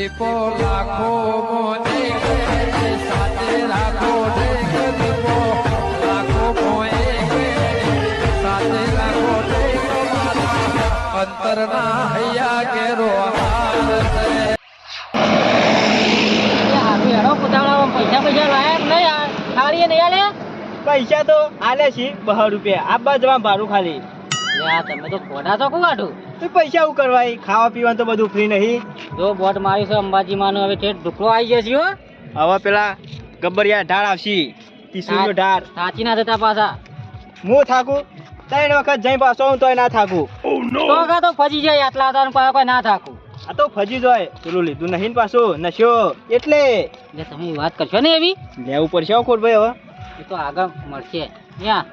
દીપો લાખો મોને સાથે રાખો દીપો લાખો મોએ સાથે રાખો અંતરના હૈયા કેરો પૈસા પૈસા લાયા નહીં? આ થાળીએ નહીં આલે પૈસા તો આલે છે બહાર રૂપિયા. આ જવા ભાડું ખાલી. તમે તો ખોટા તો કાઢું તો પૈસા એવું કરવા? ખાવા પીવાનું તો બધું ફ્રી નહીં. જો બોટ મારી છે અંબાજીમાંનો હવે ઠેઠ ઢુકડો આવી જશે હો. હવે પેલા ગબ્બરિયા ઢાળ આવશે કિશોરનો ઢાળ. સાચી ના થતા પાછા. હું થાકું? ત્રણ વખત જઈ પાછો હું તોય ના થાકું. તો કા તો ફજી જાય આટલા હતા પાસે પાછા કોઈ ના થાકું. આ તો ફજી જાય પેલું લીધું નહીં ને પાછું નશ્યો એટલે. એટલે તમે વાત કરશો ને એવી? લેવું પડશે ખોટ ભાઈ હવે. એ તો આગળ મળશે. ત્યાં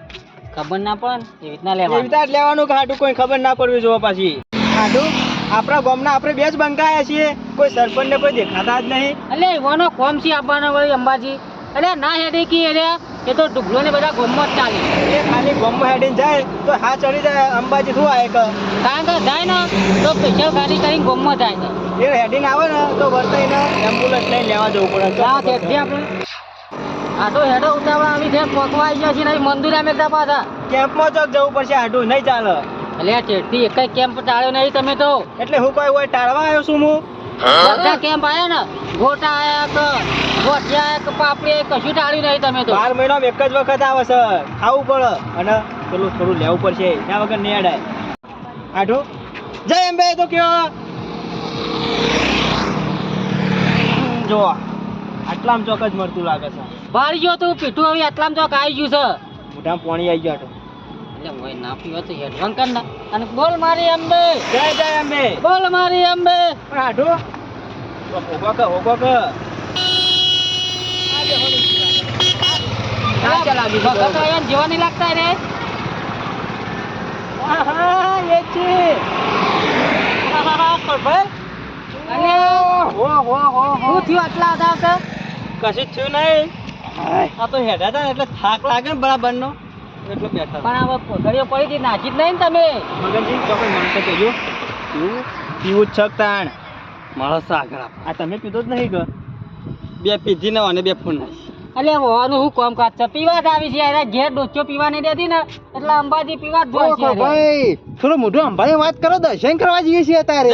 ખબર ના પડે ને એવી રીતના એવી લેવાનું રીતે જ લેવાનું કે હાટું કોઈ ખબર ના પડવી જોવા પાછી. હાટું આપણા ગામના આપણે બે જ બંકાયા છીએ. કોઈ સરપંચ ને કોઈ દેખાતા જ નહીં. એટલે એવાનો કોમ છે આપવાનો વળી અંબાજી. એટલે ના હેડે કી એટલે એ તો ઢુકલો ને બધા ગોમમાં જ ચાલે. એ ખાલી ગોમમાં હેડીને જાય તો હા ચડી જાય. અંબાજી શું આવે કે કારણ કે જાય ને તો સ્પેશિયલ ગાડી કરીને ગોમમાં જાય છે. એ હેડીને આવે ને તો વર્તાઈને એમ્બ્યુલન્સ લઈને લેવા જવું પડે. ક્યાં છે આપણે. આ તો હેડો ઉતાવળા આવી છે પકવા આવી ગયા છે નહીં મંદિર અમે પાછા. કેમ્પમાં ચોક જવું પડશે આટું નહીં ચાલે. એટલે ચેડતી એક કેમ્પ ટાળ્યો નહીં તમે તો. એટલે હું કઈ હોય ટાળવા આવ્યો છું હું? બધા કેમ્પ આવ્યા ને? ગોટા આયા કે ગોઠિયા આયા કે પાપડી કશું ટાળ્યું નહીં તમે તો. બાર મહિનામાં એક જ વખત આવે છે. ખાવું પડે. અને પેલું થોડું લેવું પડશે. ત્યાં વગર નહીં અડાય. હાટું જય અંબે તો કયો? જો આટલામાં ચોક જ મળતું લાગે છે. બહાર ગયો તું પીઠું હવે આટલામાં ચોક આવી ગયું છે. મોઢામાં પાણી આવી ગયું એટલે હોય ના પીવો તો હેડવાન કર ના અને બોલ મારી અંબે. જય જય અંબે. બોલ મારી અંબે. પણ હાટું હોગો કે હોગો કે જેવા નહીં લાગતા રે. એ છે. અને હો હો હો થયું આટલા હતા કે કશું થયું નહીં. આ તો હેડા હતા એટલે થાક લાગે ને બરાબર નો એટલે બેઠા. પણ હવે પોથળીઓ પડી હતી નાચી જ નહીં ને તમે? મગનજી તો કોઈ કહેજો. પીવું પીવું છક તાણ? માણસ આગળ આ તમે પીધો જ નહીં કે? બે પીધી ને અને બે ફોન નાખી એટલે હોવાનું હું કોમ કાજ પીવા જ આવી છે યાર. ઘેર ડોચો પીવા નહીં દેતી ને એટલે અંબાજી પીવા જ છે ભાઈ થોડું મોઢું અંબાજી વાત કરો દર્શન કરવા જઈએ છીએ તારે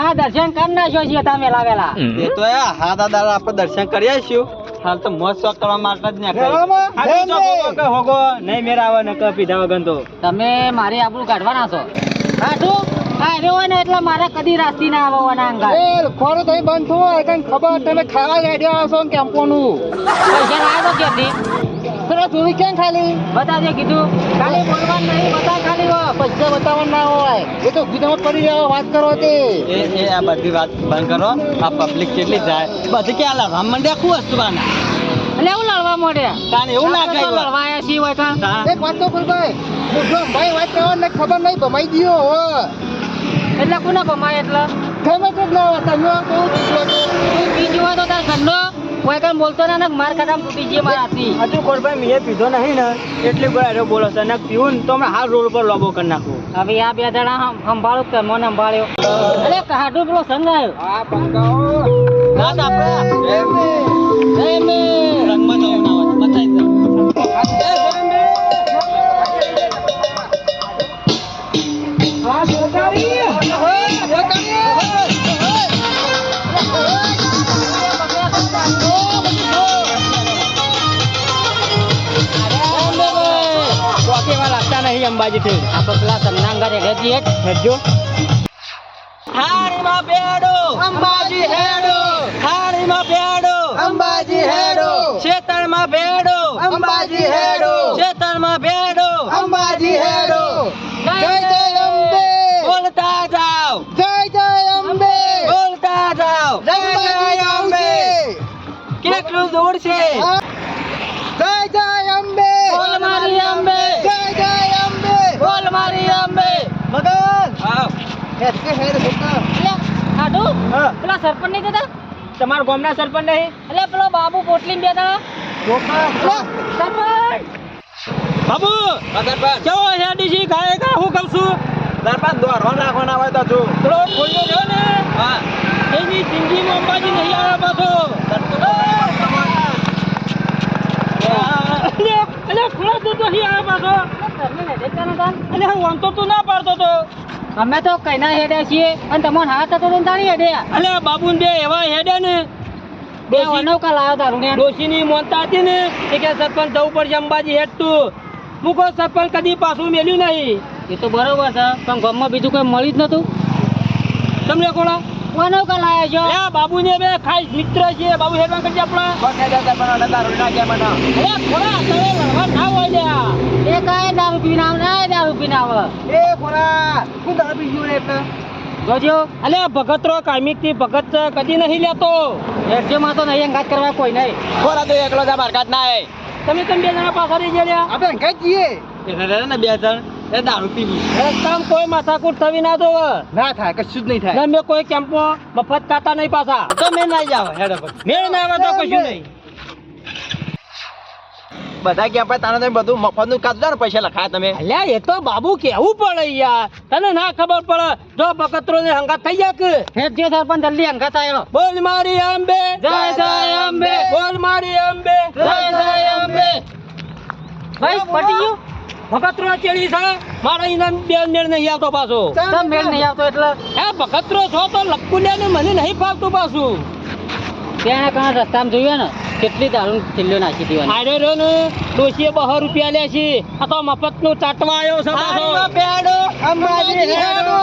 આ દર્શન? કરી નાખ્યો છીએ તમે લાવેલા. એ તો હા દાદા આપણે દર્શન કરી આવીશું. હાલ તો મોજ શોખ કરવા માટે જ? હોગો નહીં મેરા આવે ને પીધા વગર તો. તમે મારી આબરૂ કાઢવાના છો? કાઢું હા હોય ને એટલે મારા કદી રાસ્તી ના આવવાના એ ખોરું થઈ બંધ થયું હોય કઈ ખબર? તમે ખાવા ગાડ્યા આવશો ને કેમ્પોનું. પૈસા લાવ્યો ક્યાંથી ચોરી કેમ ખાલી? બતાવજે કીધું. ખાલી બોલવાનું નહીં બતા ખાલી હો. પૈસા બતાવવા ના હોય. એ તો કીધું પડી જાવ વાત કરો તે. એ એ આ બધી વાત બંધ કરો. આ પબ્લિક કેટલી જાય. બધી કે આલા રામ મંડ્યા ખૂબ હસવાના અને એટલે એવું લડવા મોડ્યા તાને એવું ના કહ્યું. લડવા આયા સી હોય તા. એક વાત તો કર ભાઈ. મોઢું ભાઈ વાત કરવા ને ખબર નહીં ભમાઈ ગયો હો. એટલે કોના ભમાય એટલે? ખબર જ ના હોય તમે બહુ બીજું હોય તો તાર ઘરનો? કોઈ કાંઈ બોલતો ના માર ખાતા તૂટી જઈએ મારા હાથથી હજુ કોરભાઈ મેં પીધો નહીં ને એટલી ગોળા બોલો છે. ને પીવું ને તો હમણાં હાલ રોડ પર લોબો કરી નાખું. હવે આ બે જણા સંભાળો કે મને સંભાળ્યો. અરે કાઢું પેલો સંગાયો. આ પંકાઓ ના આપણે. રંગમાં જવું ના બતાવી દઉં. કોકેવા અંબાજીથી આ અંબાજી થી આપણે પેલા સંગનાંગા રેડે છીએ જ. હેડજો. હારીમાં બેડો. અંબાજી હેડો. હારીમાં બેડો. અંબાજી હેડો. સરપંચ નહીં જતા તમારા ગામના સરપંચ નહીં? એટલે પેલો બાબુ પોટલી બે દાડા સરપંચ! બાબુ! કેવો છે ડીસી? ખાય કા હું કહું છું? તાર પાસે દોરવા નાખવાના હોય તો છું. પેલો ખોલ્યો છે ને? હા. એની જિંદગીમાં અંબાજી નહીં આવે પાછો. અલે અલે ખોળો દૂધ તો અહીં આવે પાછો. અલે હું આમ તો તું ના પાડતો તો. અમે તો કઈના હેડ્યા છીએ અને તમને હાથ હતો તો તારી હેડ્યા અને બાબુન બે એવા હેડે ને. બે અનોખા લાવ્યો તારું ને. ડોશીની મોનતા હતી ને એ કે સરપંચ જવું પડશે અંબાજી હેડ તું. મૂકો સરપંચ કદી પાછું મેલ્યું નહીં. એ તો બરોબર છે પણ ગામમાં બીજું કોઈ મળ્યું જ નતું તમને કોણ અનોખા લાયા છો. અરે બાબુ ને બે ખાસ મિત્ર છે બાબુ હેડવા કરજે આપણા. કોને દાદા પણ દારૂ નાખ્યા મને અરે ખોડા તમે લડવા ના હોય લ્યા. એ કાંઈ દારૂ પીને આવે? ના દારૂ પીને આવે એ કોના હું દારૂ પી ગયો એટલે. જોજો. અલે ભગતરો કાયમિકથી ભગત કદી નહીં લેતો. હેડજોમાં તો નહીં અંગાત કરવા કોઈ નહીં. કોના તો એકલો જા બારકાત ના તમે તમે બે જણા પાછા રહી ગયા આપણે અંગાત જઈએ એટલે ને બે જણ. એ દારૂ પીવી રસ્તામાં કોઈ માથાકૂટ થવી ના દો ના થાય કશું જ નહીં થાય. મેં કોઈ કેમ્પમાં મફત ખાતા નહીં પાછા. મેં ના જાવ હેડો મેં ના આવે તો કશું નહીં. બધા કે આપણે તાને તમે બધું મફતનું કાઢતા ને પૈસા લખાયા તમે? અલ્યા એ તો બાબુ કેવું પડે યાર? તને ના ખબર પડે જો બકતરો ને હંગાત થઈ જાય કે? હેડજો સરપંચ જલ્દી અંગાત આવ્યો બોલ મારી અંબે જય જય અંબે. બોલ મારી અંબે જય જય અંબે. ભાઈ પટી ગયું? ભગતરો ચેડી છે? મારા ઇનામ બે મેળ નહીં આવતો પાછો. તમ મેળ નહીં આવતો એટલે? હે ભગતરો છો તો લપકુલિયા ને મને નહીં ફાવતું પાછું. ત્યાં કાં રસ્તામાં જોયું ને? કેટલી દારૂ થેલીઓ નાખી દેવાની? આરે રો ને ડોશીએ બહો રૂપિયા લે છે. આ તો મફતનું ચાટવા આવ્યો છે પાછો. બેડો અંબાજી હેડો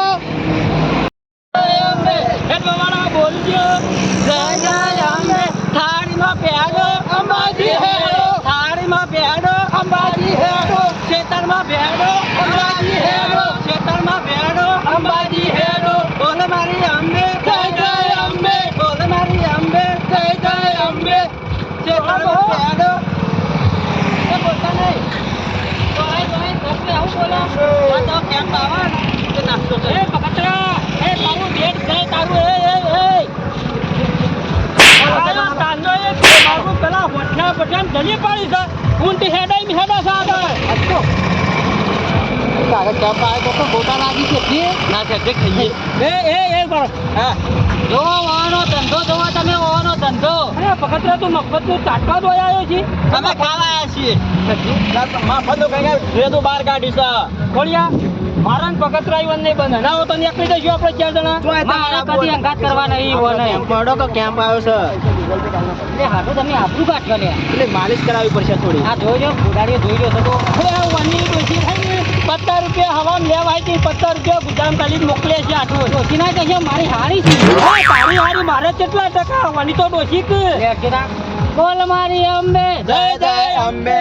હેડવા વાળા બોલજો. જય જય અંબે થાળીમાં બેડો અંબાજી હેડો થાળીમાં બેડો અંબાજી હેડો ખેતરમાં બેડો અંબાજી હેડો ખેતરમાં ભેડો અંબાજી હેડો બોલ મારી અંબે જય જય અંબે બોલ મારી અંબે જય જય અંબે ખેતરમાં ભેડો એ બોલતા નહીં આ તો કેમ બાવા કે નાસ્તો છે એ પકતરા એ તારું ભેટ છે તારું એ એ એ આયા તાંડો એ કે મારું પેલા હોઠના બટન ધલી પાડી છે ઊંટી હેડાઈ મી હેડા છે આગળ. તારે કેમ આવે તો ગોટા લાગી છે. ના છે જે ખાઈએ. એ એ એ બસ હા. જો વાહનો ધંધો જોવા તમે વાહનો ધંધો. અરે પકતરા તું મફતનું ચાટવા દોય આવ્યો છે. તમે ખાવા આવ્યા છીએ. મફતનું કઈ કઈ રેતું બહાર કાઢી છે ખોડિયા મારા ને પકતરા ઈવન નહીં બંધ ના તો નીકળી જઈશું આપણે ચાર જણા. મારા કદી અંગાત કરવા નહીં એવો નહીં. પડો તો કેમ્પ આવ્યો છે. એટલે હાથો તમે આપણું કાઢશો લે એટલે માલિશ કરાવવી પડશે થોડી. આ જોજો ફુડાડીઓ જોઈ રહ્યો છો તો. અરે આ વનની ડોશી થાય પત્તર રૂપિયા હવા લેવાય છે પત્તર રૂપિયા ગુજરાત તાલીમ મોકલે છે આટલું ડોસી ના કહેજો મારી હારી છે. હા, તારી હારી મારે કેટલા ટકા? વની તો ડોસી કે. બોલ મારી અંબે. જય જય અંબે.